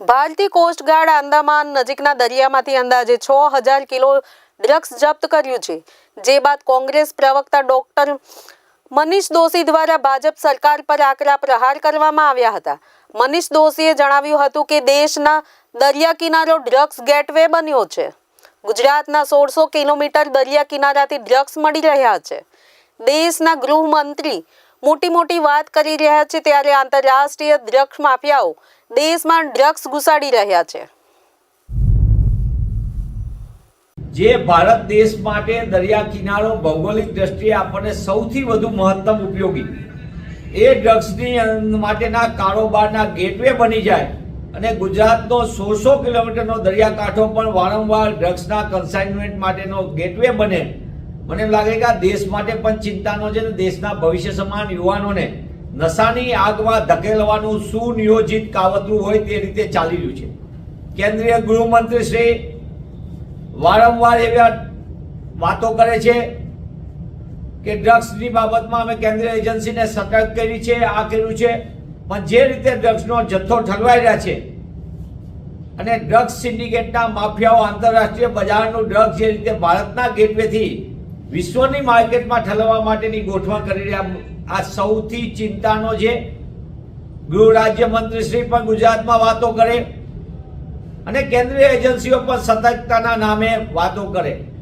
ભારતીય કોસ્ટગાર્ડ આંદામાન નજીકના દરિયામાંથી અંદાજે છ હજાર કિલો ડ્રગ્સ જપ્ત કર્યું છે. જે બાદ કોંગ્રેસ પ્રવક્તા ડોક્ટર મનીષ દોશી દ્વારા ભાજપ સરકાર પર આકરા પ્રહાર કરવામાં આવ્યા હતા. મનીષ દોશીએ જણાવ્યું હતું કે દેશના દરિયા કિનારો ડ્રગ્સ ગેટવે બન્યો છે. ગુજરાતના સોળસો કિલોમીટર દરિયા કિનારાથી ડ્રગ્સ મળી રહ્યા છે. દેશના ગૃહમંત્રી મોટી મોટી વાત કરી રહ્યા છે ત્યારે આંતરરાષ્ટ્રીય ડ્રગ્સ માફિયાઓ દેશમાં ડ્રગ્સ ઘુસાડી રહ્યા છે. જે ભારત દેશ માટે દરિયા કિનારો ભૌગોલિક દ્રષ્ટિએ આપણને સૌથી વધુ મહત્તમ ઉપયોગી. એ ડ્રગ્સની માટેના કારોબારના ગેટવે બની જાય અને ગુજરાતનો સોળસો કિલોમીટરનો દરિયાકાંઠો પણ વારંવાર ડ્રગ્સના કન્સાઇનમેન્ટ માટેનો ગેટવે બને. મને એમ લાગે કે આ દેશ માટે પણ ચિંતાનો છે ને દેશના ભવિષ્ય સમાન યુવાનોને નશાની આગમાં ધકેલવાનું સુનિયોજિત કાવતરું હોય તે રીતે ચાલી રહ્યું છે. કેન્દ્રીય ગૃહમંત્રી શ્રી વારંવાર એવી વાતો કરે છે કે ડ્રગ્સની બાબતમાં અમે કેન્દ્રીય એજન્સીને સતર્ક કરી છે, આ કર્યું છે. પણ જે રીતે ડ્રગ્સનો જથ્થો ઠલવાઈ રહ્યા છે અને ડ્રગ્સ સિન્ડિકેટના માફિયાઓ આંતરરાષ્ટ્રીય બજારનું ડ્રગ્સ જે રીતે ભારતના ગેટવેથી વિશ્વની માર્કેટમાં ઠલવવા માટેની ગોઠવણ કરી રહ્યા. આ સૌથી ચિંતાનો છે. ગૃહ રાજ્ય મંત્રી શ્રી પણ ગુજરાતમાં વાતો કરે અને કેન્દ્રીય એજન્સીઓ પણ સતર્કતાના નામે વાતો કરે.